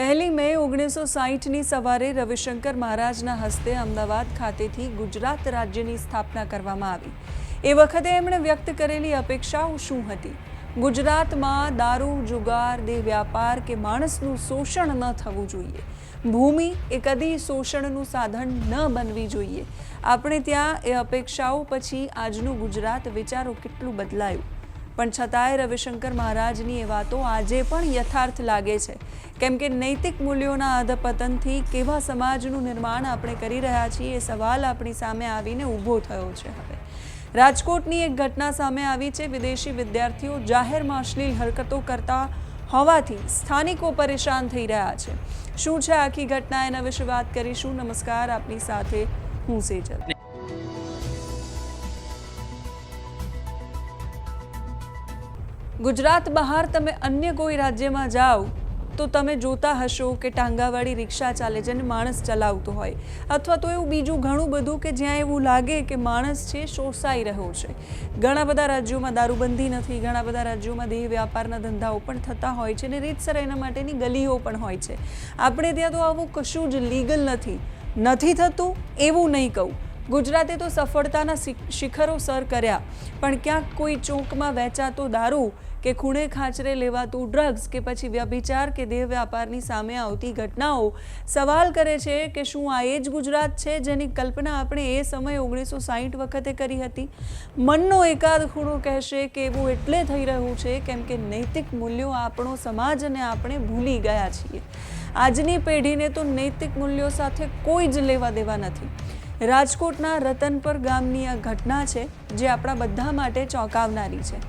પહેલી મે ઓગણીસો સાહીઠની સવારે રવિશંકર મહારાજના હસ્તે અમદાવાદ ખાતેથી ગુજરાત રાજ્યની સ્થાપના કરવામાં આવી. એ વખતે એમણે વ્યક્ત કરેલી અપેક્ષાઓ શું હતી? ગુજરાતમાં દારૂ, જુગાર દેહ વ્યાપાર કે માણસનું શોષણ ન થવું જોઈએ. ભૂમિ એ કદી શોષણનું સાધન ન બનવી જોઈએ. આપણે ત્યાં એ અપેક્ષાઓ પછી આજનું ગુજરાત વિચારો કેટલું બદલાયું. પણ છતાંય રવિશંકર મહારાજની એ વાતો આજે પણ યથાર્થ લાગે છે. કેમ કે નૈતિક મૂલ્યોના અધપતનથી કેવા સમાજનું નિર્માણ આપણે કરી રહ્યા છીએ એ સવાલ આપણી સામે આવીને ઊભો થયો છે હવે. રાજકોટની એક ઘટના સામે આવી છે. વિદેશી વિદ્યાર્થીઓ જાહેરમાં અશ્લીલ હરકતો કરતા હોવાથી સ્થાનિકો પરેશાન થઈ રહ્યા છે. શું છે આખી ઘટના? એના વિશે વાત કરીશું. નમસ્કાર. આપની સાથે હું સેજલ. ગુજરાત બહાર તમે અન્ય કોઈ રાજ્યમાં જાઓ, તો તમે જોતા હશો કે ટાંગાવાળી રિક્ષા ચાલે છે અને માણસ ચલાવતો હોય. અથવા તો એવું બીજું ઘણું બધું કે જ્યાં એવું લાગે કે માણસ છે, શોષાઈ રહ્યો છે. ઘણા બધા રાજ્યોમાં દારૂબંધી નથી, ઘણા બધા રાજ્યોમાં દેહ વ્યાપારના ધંધાઓ પણ થતા હોય છે અને રીતસર એના માટેની ગલીઓ પણ હોય છે. આપણે ત્યાં તો આવું કશું જ લીગલ નથી. નથી થતું, એવું નહીં કહું. ગુજરાતે તો સફળતાના શિખરો સર કર્યા. પણ ક્યાંક કોઈ ચોકમાં વેચાતો દારૂ કે ખૂણે ખાંચરે લેવાતું ડ્રગ્સ કે પછી વ્યભિચાર કે દેહ વ્યાપારની સામે આવતી ઘટનાઓ સવાલ કરે છે કે શું આ એ જ ગુજરાત છે જેની કલ્પના આપણે એ સમયે ઓગણીસો સાહીઠ વખતે કરી હતી? મનનો એકાદ ખૂણો કહેશે કે એવું એટલે થઈ રહ્યું છે કેમ કે નૈતિક મૂલ્યો આપણો સમાજ અને આપણે ભૂલી ગયા છીએ. આજની પેઢીને તો નૈતિક મૂલ્યો સાથે કોઈ જ લેવા દેવા નથી. રાજકોટના રતનપર ગામની આ ઘટના છે જે આપણા બધા માટે ચોંકાવનારી છે.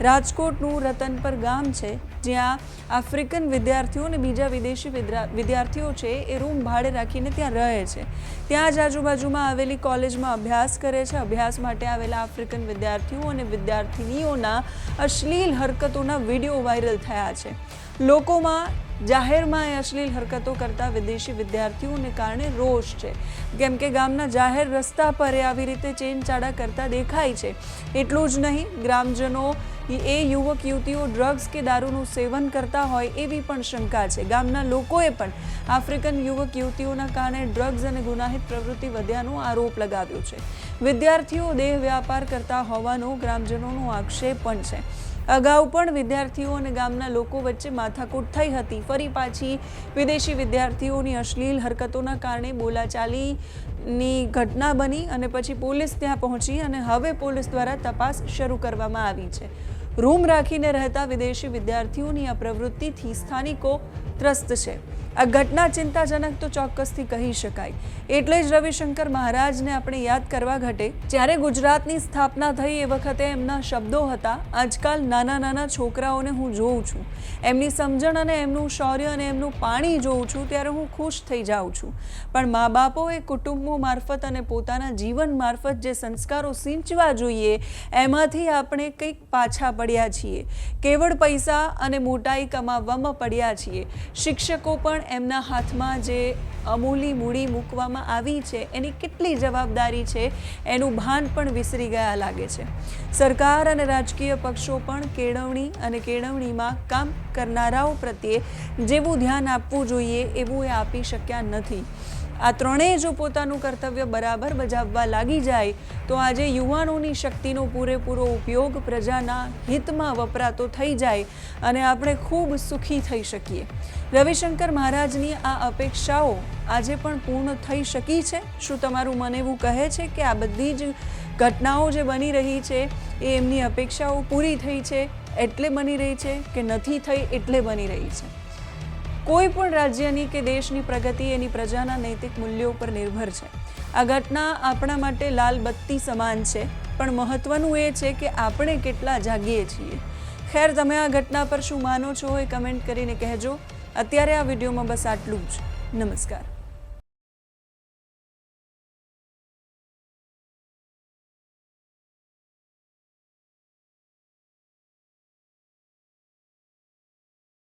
રાજકોટનું રતનપર ગામ છે જ્યાં આફ્રિકન વિદ્યાર્થીઓ અને બીજા વિદેશી વિદ્યાર્થીઓ છે એ રૂમ ભાડે રાખીને ત્યાં રહે છે. ત્યાં જ આજુબાજુમાં આવેલી કોલેજમાં અભ્યાસ કરે છે. અભ્યાસ માટે આવેલા આફ્રિકન વિદ્યાર્થીઓ અને વિદ્યાર્થિનીઓના અશ્લીલ હરકતોના વીડિયો વાયરલ થયા છે. લોકોમાં જાહેરમાં એ અશ્લીલ હરકતો કરતા વિદેશી વિદ્યાર્થીઓને કારણે રોષ છે. કેમ કે ગામના જાહેર રસ્તા પર એ આવી રીતે ચેન ચાડા કરતા દેખાય છે. એટલું જ નહીં, ગ્રામજનો, એ યુવક, યુવતીઓ ડ્રગ્સ કે દારૂનું સેવન કરતા હોય એવી પણ શંકા છે. ગામના લોકોએ પણ આફ્રિકન યુવક, યુવતીઓના કારણે ડ્રગ્સ અને ગુનાહિત પ્રવૃત્તિ વધ્યાનો આરોપ લગાવ્યો છે. વિદ્યાર્થીઓ દેહ વ્યાપાર કરતા હોવાનો ગ્રામજનોનો આક્ષેપ પણ છે. અગાઉ પણ વિદ્યાર્થીઓ અને ગામના લોકો વચ્ચે માથાકૂટ થઈ હતી. ફરી પાછી વિદેશી વિદ્યાર્થીઓની અશ્લીલ હરકતોના કારણે બોલાચાલીની ઘટના બની અને પછી પોલીસ ત્યાં પહોંચી અને હવે પોલીસ દ્વારા તપાસ શરૂ કરવામાં આવી છે. રૂમ રાખીને રહેતા વિદેશી વિદ્યાર્થીઓની આ પ્રવૃત્તિથી સ્થાનિકો ત્રસ્ત છે. આ ઘટના ચિંતાજનક તો ચોક્કસથી કહી શકાય. એટલે જ રવિશંકર મહારાજને આપણે યાદ કરવા ઘટે, જ્યારે ગુજરાતની સ્થાપના થઈ એ વખતે એમના શબ્દો હતા, આજકાલ નાના નાના છોકરાઓને હું જોઉં છું. એમની સમજણ અને એમનું શૌર્ય અને એમનું પાણી જોઉં છું, ત્યારે હું ખુશ થઈ જાઉં છું. પણ મા બાપોએ કુટુંબો મારફત અને પોતાના જીવન મારફત જે સંસ્કારો સિંચવા જોઈએ, એમાંથી આપણે કંઈક પાછા પડ્યા છીએ. કેવળ પૈસા અને મોટાઈ કમાવવામાં પડ્યા છીએ. શિક્ષકો પણ એમના હાથમાં જે અમૂલી મૂડી મૂકવામાં આવી છે, એની કેટલી જવાબદારી છે, એનું ભાન પણ વિસરી ગયા લાગે છે. સરકાર અને રાજકીય પક્ષો પણ કેળવણી અને કેળવણીમાં કામ કરનારાઓ પ્રત્યે જેવું ધ્યાન આપવું જોઈએ, એવું એ આપી શક્યા નથી. આ ત્રણેય જો પોતાનું કર્તવ્ય બરાબર બજાવવા લાગી જાય, તો આજે યુવાનોની શક્તિનો પૂરેપૂરો ઉપયોગ પ્રજાના હિતમાં વપરાતો થઈ જાય અને આપણે ખૂબ સુખી થઈ શકીએ. રવિશંકર મહારાજની આ અપેક્ષાઓ આજે પણ પૂર્ણ થઈ શકી છે. શું તમારું મન એવું કહે છે કે આ બધી જ ઘટનાઓ જે બની રહી છે, એ એમની અપેક્ષાઓ પૂરી થઈ છે, એટલે બની રહી છે કે નથી થઈ, એટલે બની રહી છે? કોઈ પણ રાજ્યની કે દેશની પ્રગતિ એની પ્રજાના નૈતિક મૂલ્યો પર નિર્ભર છે. આ ઘટના આપણા માટે લાલ બત્તી સમાન છે, પણ મહત્વનું એ છે કે આપણે કેટલા જાગીએ છીએ. ખેર, તમે આ ઘટના પર શું માનો છો એ કમેન્ટ કરીને કહેજો. અત્યારે આ વિડીયોમાં બસ આટલું જ. નમસ્કાર.